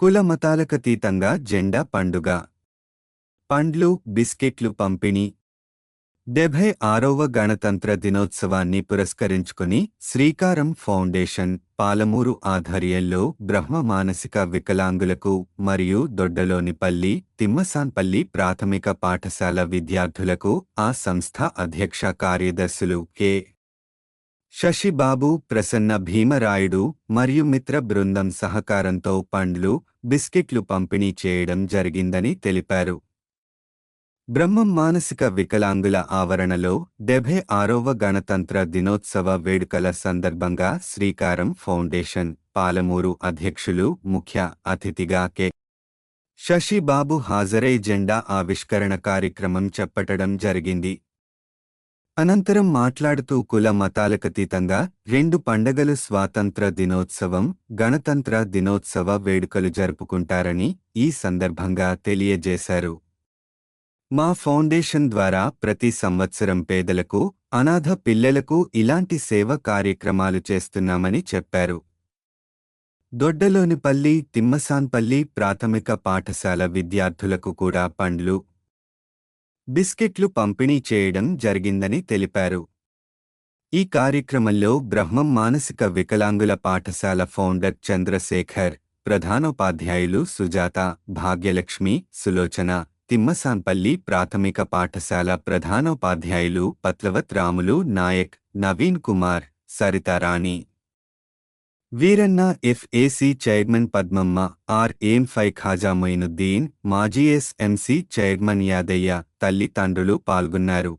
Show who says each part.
Speaker 1: కుల మతాలకతీతంగా జెండా పండుగ. పండ్లు బిస్కెట్లు పంపిణీ. డెబ్భై ఆరవ గణతంత్ర దినోత్సవాన్ని పురస్కరించుకుని శ్రీకారం ఫౌండేషన్ పాలమూరు ఆధ్వర్యంలో బ్రహ్మ మానసిక వికలాంగులకు మరియు దొడ్డలోనిపల్లి తిమ్మసాన్పల్లి ప్రాథమిక పాఠశాల విద్యార్థులకు ఆ సంస్థ అధ్యక్ష కార్యదర్శులు కె. శశిబాబు ప్రసన్న భీమరాయుడు మరియు మిత్ర బృందం సహకారంతో పండ్లు బిస్కెట్లు పంపిణీ చేయడం జరిగిందని తెలిపారు. బ్రహ్మం మానసిక వికలాంగుల ఆవరణలో డెభై ఆరవ గణతంత్ర దినోత్సవ వేడుకల సందర్భంగా శ్రీకారం ఫౌండేషన్ పాలమూరు అధ్యక్షులు ముఖ్య అతిథిగా కె. శశిబాబు హాజరై జెండా ఆవిష్కరణ కార్యక్రమం చెప్పటడం జరిగింది. అనంతరం మాట్లాడుతూ కుల మతాలకతీతంగా రెండు పండగలు స్వాతంత్ర దినోత్సవం గణతంత్ర దినోత్సవ వేడుకలు జరుపుకుంటారని ఈ సందర్భంగా తెలియజేశారు. మా ఫౌండేషన్ ద్వారా ప్రతి సంవత్సరం పేదలకు అనాథ పిల్లలకు ఇలాంటి సేవ కార్యక్రమాలు చేస్తున్నామని చెప్పారు. దొడ్డలోనిపల్లి తిమ్మసాన్పల్లి ప్రాథమిక పాఠశాల విద్యార్థులకు కూడా పండ్లు బిస్కెట్లు పంపిణీ చేయడం జరిగిందని తెలిపారు. ఈ కార్యక్రమంలో బ్రహ్మం మానసిక వికలాంగుల పాఠశాల ఫౌండర్ చంద్రశేఖర్ ప్రధానోపాధ్యాయులు సుజాత భాగ్యలక్ష్మి సులోచన తిమ్మసాన్పల్లి ప్రాథమిక పాఠశాల ప్రధానోపాధ్యాయులు Patlavath Ramulu Naik Naveen Kumar Saritarani Veeranna FAC chairman Padmamma R M ఫై ఖాజా మొయినుద్దీన్ మాజీ ఎస్ఎంసి చైర్మన్ యాదయ్య తల్లిదండ్రులు పాల్గొన్నారు.